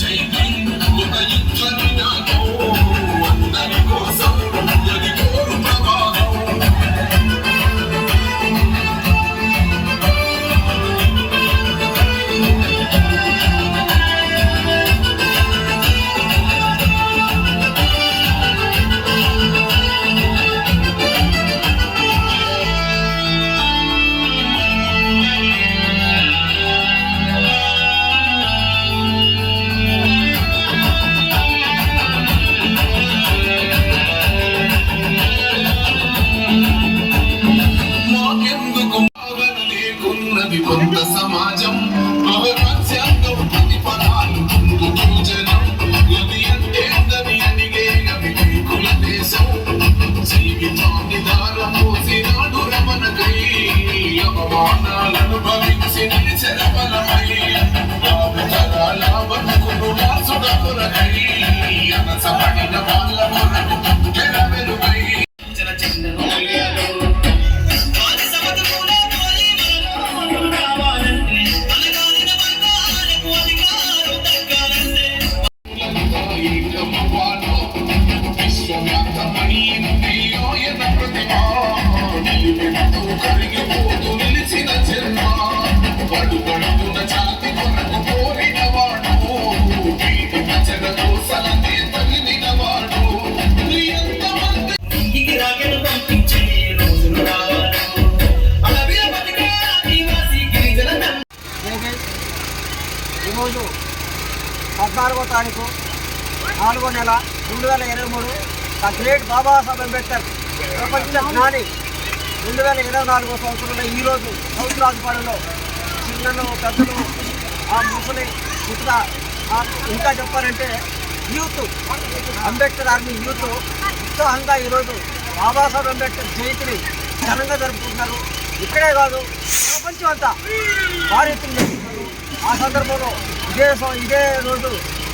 take Thank you. నాలుగో తారీఖు నాలుగో నెల రెండు వేల ఇరవై మూడు ద గ్రేట్ బాబాసాహెబ్ అంబేద్కర్ ప్రపంచ జ్ఞాని. రెండు వేల ఇరవై నాలుగో సంవత్సరంలో ఈరోజు సౌత్ రాజపాలెంలో చిన్నలు పెద్దలు ఆ ముసలి ఇతర ఇంకా చెప్పాలంటే యూత్ అంబేద్కర్ ఆర్మీ యూత్ ఉత్సాహంగా ఈరోజు బాబాసాహెబ్ అంబేద్కర్ జయంతిని ఘనంగా జరుపుకుంటున్నారు. ఇక్కడే కాదు ప్రపంచం అంతా భారీ జరుపుకుంటారు ఆ సందర్భంలో ఇదే ఇదే రోజు.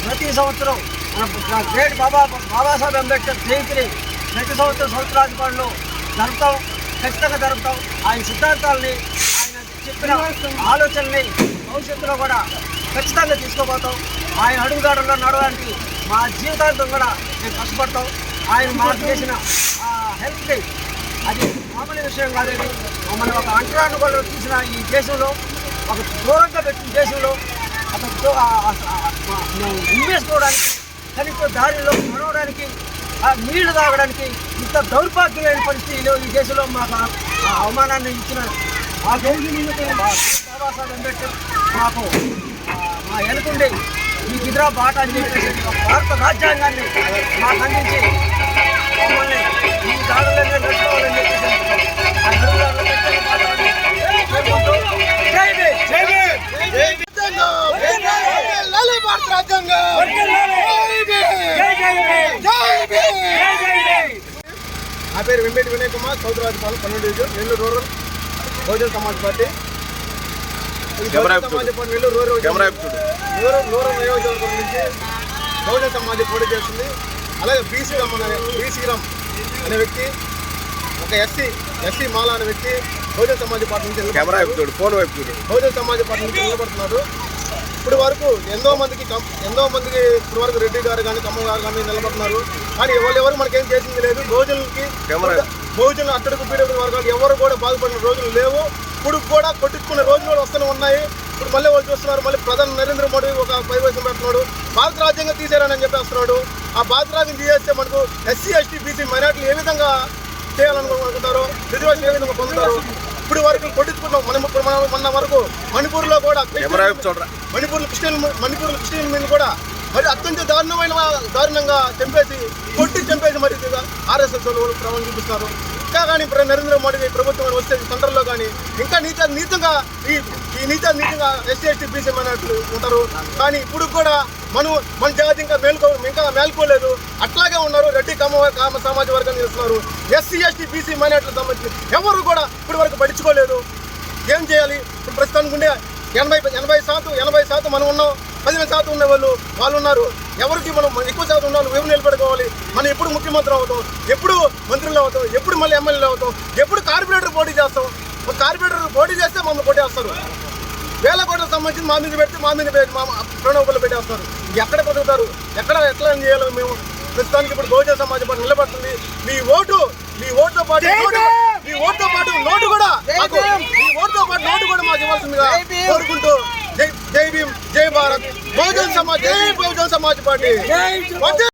ప్రతి సంవత్సరం మన గ్రేట్ బాబా బాబాసాహెబ్ అంబేద్కర్ జయంతిని ప్రతి సంవత్సరం సంవత్సరాది పనులు జరుపుతాం. ఖచ్చితంగా జరుపుతాం. ఆయన సిద్ధాంతాలని ఆయన చెప్పిన ఆలోచనని భవిష్యత్తులో కూడా ఖచ్చితంగా తీసుకోబోతాం. ఆయన అడుగుదాడుల్లో నడవడానికి మా జీవితాంతం కూడా మేము కష్టపడతాం. ఆయన మాకు చేసిన ఆ అది మామూలు విషయం కాదండి. మమ్మల్ని ఒక అంటరాను కూడా చూసిన ఈ దేశంలో ఒక దూరంగా పెట్టిన దేశంలో అతనితో ఉమ్మేసుకోవడానికి కనీసం దారిలో మనవడానికి ఆ నీళ్ళు తాగడానికి ఇంత దౌర్భాగ్యమైన పరిస్థితిలో ఈ దేశంలో మాకు ఆ అవమానాన్ని ఇచ్చిన మాకు బాబాసాహెబ్ అంబేద్కర్ మాకు మా వెనుకుండి ఈ గిద్రా బాట అని చెప్పేసి భారత రాజ్యాంగాన్ని మాకు నా పేరు వెంకట వినయ్ కుమార్ సౌత్ రాజపాలెం పన్నెండు division Nellore rural Bahujan Samaj party. Nellore rural నియోజకవర్గం నుంచి బహుజన సమాజ్ పోటీ చేస్తుంది. అలాగే బీసీ రామ్ అనే బీసీ రామ్ అనే వ్యక్తి ఒక ఎస్సీ ఎస్సీ మాల అనే వ్యక్తి బహుజన సమాజ్ పార్టీ నుంచి నిలబడుతున్నారు. ఫోన్ వైపు చూడు. బహుజన సమాజ్ పార్టీ నుంచి నిలబడుతున్నారు ఇప్పుడు వరకు ఎంతో మందికి ఎంతో మందికి ఇప్పుడు వరకు రెడ్డి గారు కానీ కమ్మ గారు కానీ నిలబడుతున్నారు. కానీ ఎవరు ఎవరు మనకేం చేసింది లేదు. కెమెరా. బహుజనులు అట్టడుగు పీడబడి వర్గాలు ఎవరు కూడా బాధపడిన రోజులు లేవు. ఇప్పుడు కూడా కొట్టించుకునే రోజులు కూడా వస్తూనే ఉన్నాయి. ఇప్పుడు మళ్ళీ వాళ్ళు చూస్తున్నారు మళ్ళీ ప్రధాని నరేంద్ర మోడీ ఒక పరివేశం పెడుతున్నాడు. భారత రాజ్యాంగం తీసేరని చెప్పేస్తున్నాడు. ఆ భారత రాజ్యం తీసేస్తే మనకు ఎస్సీ ఎస్టీ బీసీ మైనార్టీలు ఏ విధంగా చేయాలనుకుంటారు రిజర్వేషన్ ఏ విధంగా పొందుతారు ఇప్పుడు వరకు కొట్టించుకున్నాం మనం ఇప్పుడు మనం మొన్న వరకు మణిపూర్లో కూడా మణిపూర్ క్రిస్టియన్ మణిపూర్ క్రిస్టియన్ మీద కూడా మరి అత్యంత దారుణమైన దారుణంగా చంపేసి కొట్టి చంపేసి మరి ఆర్ఎస్ఎస్ వాళ్ళు ప్రమాణం చూపిస్తున్నారు. ఇంకా కానీ ఇప్పుడు నరేంద్ర మోడీ ప్రభుత్వం వస్తే సెంటర్లో కానీ ఇంకా నీచ నీతంగా ఈ ఈ నీచ నీతంగా ఎస్సీ ఎస్టీ బీసీ ఉంటారు. కానీ ఇప్పుడు కూడా మనం మన జాతి ఇంకా మేల్కో ఇంకా మేల్కోలేదు. అట్లాగే ఉన్నారు రెడ్డి కమ కామ సమాజ వర్గాన్ని చేస్తున్నారు. ఎస్సీ ఎస్టీ బీసీ మైనార్టీలకు సంబంధించి ఎవరు కూడా ఇప్పటి వరకు పట్టించుకోలేదు. ఏం చేయాలి? ఇప్పుడు ప్రస్తుతానికి ఉండే ఎనభై ఎనభై శాతం ఎనభై శాతం మనం ఉన్నాం. పదిహేను శాతం ఉన్న వాళ్ళు వాళ్ళు ఉన్నారు. ఎవరికి మనం ఎక్కువ శాతం ఉన్న వాళ్ళు ఎవరు నిలబెట్టుకోవాలి మనం ఎప్పుడు ముఖ్యమంత్రి అవుతాం? ఎప్పుడు మంత్రులు అవుతాం? ఎప్పుడు మళ్ళీ ఎమ్మెల్యేలు అవుతాం? ఎప్పుడు కార్పొరేటర్ పోటీ చేస్తాం? కార్పొరేటర్ పోటీ చేస్తే మమ్మల్ని కొట్టేస్తారు. వేల కోట్లకు సంబంధించి మా మీద పెడితే మా మీద మా ప్రణోబులు పెట్టేస్తారు. ఎక్కడ బతుకుతారు? ఎక్కడ ఎట్లా చేయాలి మేము ప్రస్తుతానికి ఇప్పుడు బహుజన సమాజ పార్టీ నిలబడుతుంది. మీ ఓటు మీ ఓటుతో పాటు మీ ఓటుతో పాటు నోటు కూడా మాకు మీ ఓటుతో పాటు నోటు కూడా మాకు ఇవ్వాల్సిందిగా కోరుకుంటూ జై జై భీమ్! జై భారత్! బహుజన సమాజ్ జై బహుజన సమాజ్ పార్టీ!